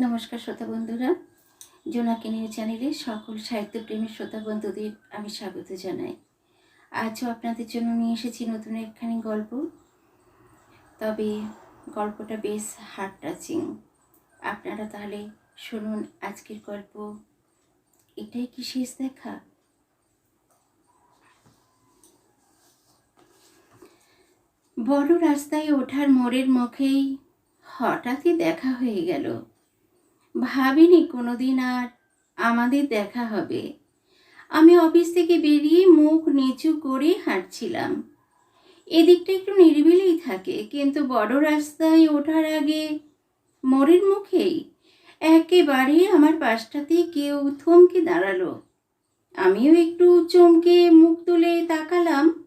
নমস্কার শ্রোতা বন্ধুরা, জোনাকি নিউজ চ্যানেলে সকল সাহিত্যপ্রেমী শ্রোতা বন্ধুদের আমি স্বাগত জানাই। আজও আপনাদের জন্য নিয়ে এসেছি নতুন একখানি গল্প। তবে গল্পটা বেশ হার্ট টাচিং আপনারা তাহলে শুনুন আজকের গল্প। এটাই কি শেষ দেখা? বড় রাস্তায় ওঠার মোড়ের মুখেই হঠাৎই দেখা হয়ে গেল। ভাবিনি কোনোদিন আর আমাদের দেখা হবে। আমি অফিস থেকে বেরিয়ে মুখ নিচু করে হাঁটছিলাম। এদিকটা একটু নিরিবিলেই থাকে, কিন্তু বড় রাস্তায় ওঠার আগে মোড়ের মুখেই একেবারে আমার পাশটাতে কেউ থমকে দাঁড়াল। আমিও একটু চমকে মুখ তুলে তাকালাম।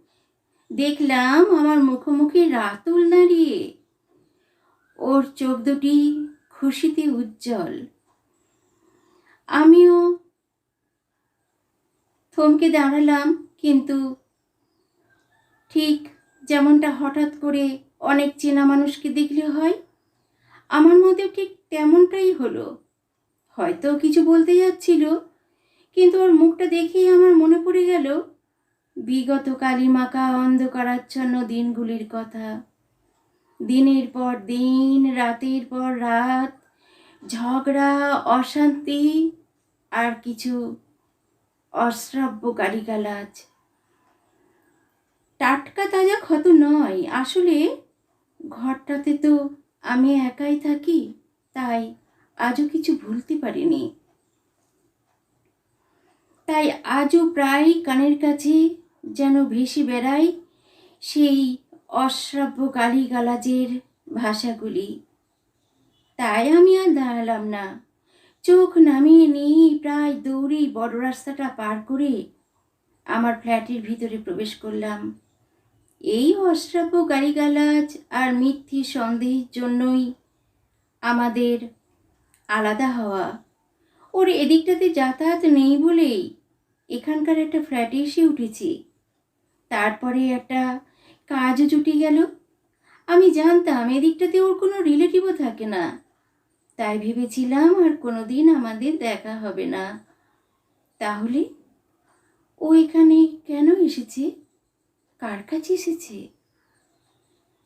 দেখলাম আমার মুখোমুখি রাতুল দাঁড়িয়ে। ওর চোখ দুটি খুশিতে উজ্জ্বল। আমিও থমকে দাঁড়ালাম, কিন্তু ঠিক যেমনটা হঠাৎ করে অনেক চেনা মানুষকে দেখলে হয়, আমার মধ্যেও ঠিক তেমনটাই হলো। হয়তো কিছু বলতে যাচ্ছিল, কিন্তু ওর মুখটা দেখেই আমার মনে পড়ে গেল বিগত কালিমাকা অন্ধকারাচ্ছন্ন দিনগুলির কথা। দিনের পর দিন, রাতের পর রাত, ঝগড়া, অশান্তি, আর কিছু অশ্রাব্য গালিগালাজ টাটকা তাজা ক্ষত নয়, আসলে ঘরটাতে তো আমি একাই থাকি, তাই আজও কিছু ভুলতে পারিনি। তাই আজও প্রায় কানের কাছে যেন ভেসে বেড়াই সেই অশ্রাব্য গালিগালাজের ভাষাগুলি। তাই আমি আর দাঁড়ালাম না। চোখ নামিয়ে নিয়ে প্রায় দৌড়েই বড় রাস্তাটা পার করে আমার ফ্ল্যাটের ভিতরে প্রবেশ করলাম। এই অশ্রাব্য গালিগালাজ আর মিথ্যে সন্দেহের জন্যই আমাদের আলাদা হওয়া। ওর এদিকটাতে যাতায়াত নেই বলেই এখানকার একটা ফ্ল্যাটে এসে উঠেছি। তারপরে একটা কাজও জুটে গেল। আমি জানতাম এদিকটাতে ওর কোনো রিলেটিভও থাকে না। তাই ভেবেছিলাম আর কোনো দিন আমাদের দেখা হবে না। তাহলে ও এখানে কেন এসেছে? কার কাছে এসেছে?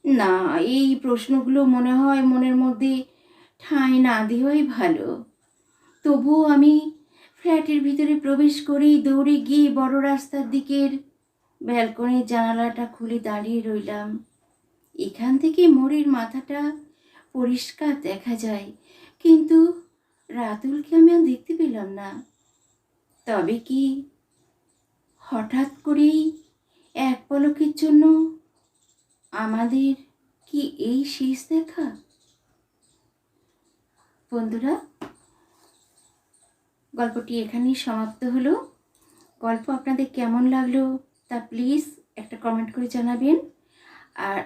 না, এই প্রশ্নগুলো মনে হয় মনের মধ্যে ঠাঁই না দেওয়াই ভালো। তবুও আমি ফ্ল্যাটের ভিতরে প্রবেশ করেই দৌড়ে গিয়ে বড় রাস্তার দিকের ব্যালকনির জানালাটা খুলে দাঁড়িয়ে রইলাম। এখান থেকে মোড়ের মাথাটা পরিষ্কার দেখা যায়, কিন্তু রাতুলকে আমি আর দেখতে পেলাম না। তবে কি হঠাৎ করেই এক পলকের জন্য আমাদের কি এই শেষ দেখা? বন্ধুরা, গল্পটি এখানেই সমাপ্ত হলো। গল্প আপনাদের কেমন লাগল? তা প্লিজ একটা কমেন্ট করে জানাবেন। আর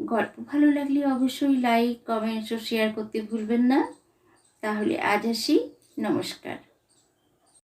গল্প ভালো লাগলে অবশ্যই লাইক কমেন্টস ও শেয়ার করতে ভুলবেন না। তাহলে আজ আসি। নমস্কার।